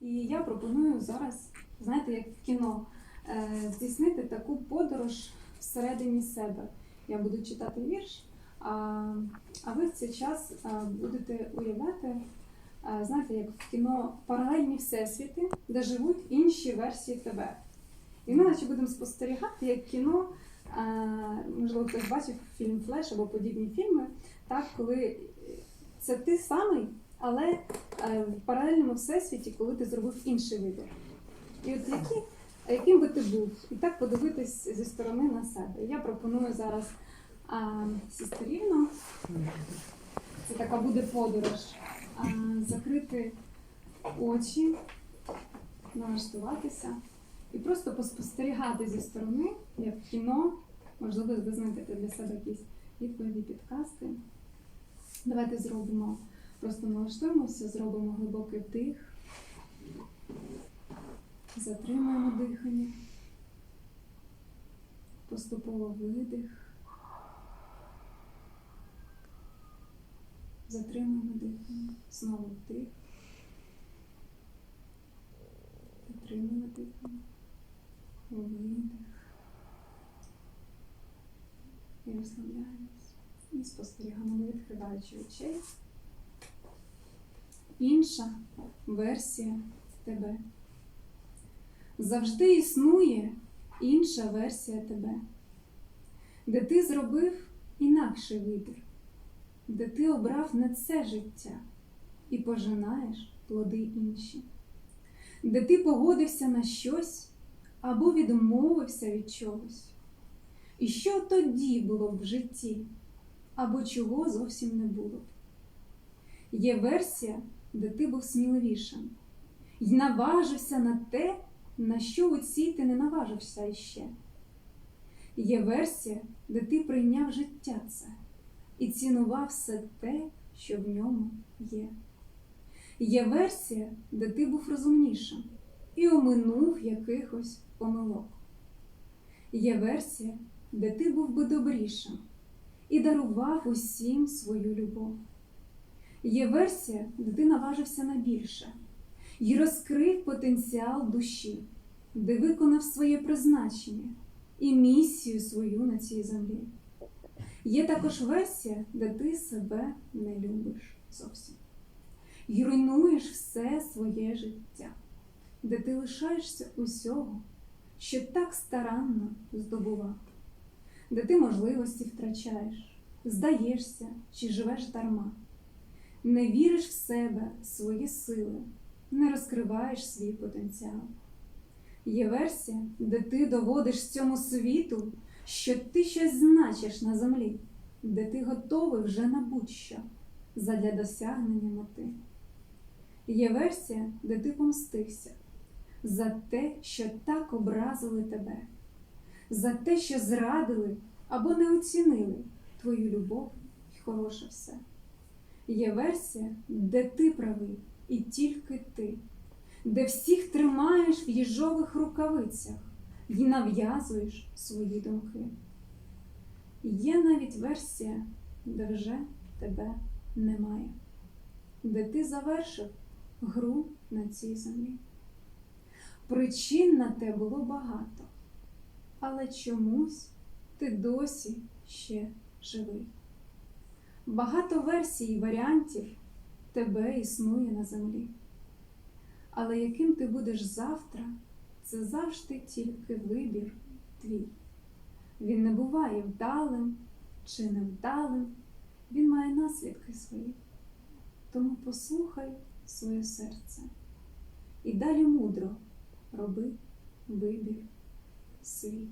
І я пропоную зараз, знаєте, як в кіно, е, здійснити таку подорож всередині себе. Я буду читати вірш, а, а ви в цей час е, будете уявляти, е, знаєте, як в кіно паралельні всесвіти, де живуть інші версії тебе. І ми наче будемо спостерігати, як кіно, можливо, хтось бачив фільм Флеш або подібні фільми, так, коли це ти самий, але е, в паралельному всесвіті, коли ти зробив інший вибір. І от які, яким би ти був, і так подивитись зі сторони на себе. Я пропоную зараз сісти. Це така буде подорож. А, закрити очі, налаштуватися і просто поспостерігати зі сторони, як в кіно, можливо, ви знайдете для себе якісь відповіді, підказки. Давайте зробимо, просто налаштуємося, зробимо глибокий вдих, затримуємо дихання, поступово видих, затримуємо дихання, знову вдих, затримуємо дихання, видих. І розслабляємось. І спостерігаємо, не відкриваючи очей. Інша версія тебе. Завжди існує інша версія тебе, де ти зробив інакший вибір, де ти обрав не це життя і пожинаєш плоди інші, де ти погодився на щось або відмовився від чогось. І що тоді було б в житті? або чого зовсім не було. Є версія, де ти був сміливішим, й наважився на те, на що у цій ти не наважився іще. Є версія, де ти прийняв життя це і цінував все те, що в ньому є. Є версія, де ти був розумнішим і оминув якихось помилок. Є версія, де ти був би добрішим і дарував усім свою любов. Є версія, де наважився на більше і розкрив потенціал душі, де виконав своє призначення і місію свою на цій землі. Є також версія, де ти себе не любиш зовсім. І руйнуєш все своє життя, де ти лишаєшся усього, що так старанно здобував де ти можливості втрачаєш, здаєшся чи живеш дарма, не віриш в себе, свої сили, не розкриваєш свій потенціал. Є версія, де ти доводиш цьому світу, що ти щось значиш на землі, де ти готовий вже на будь-що задля досягнення мети. Є версія, де ти помстився за те, що так образили тебе за те, що зрадили або не оцінили твою любов і хороше все. Є версія, де ти правий і тільки ти, де всіх тримаєш в їжових рукавицях і нав'язуєш свої думки. Є навіть версія, де вже тебе немає, де ти завершив гру на цій землі. Причин на те було багато але чомусь ти досі ще живий. Багато версій і варіантів тебе існує на землі. Але яким ти будеш завтра, це завжди тільки вибір твій. Він не буває вдалим чи невдалим, він має наслідки свої. Тому послухай своє серце і далі мудро роби вибір свій.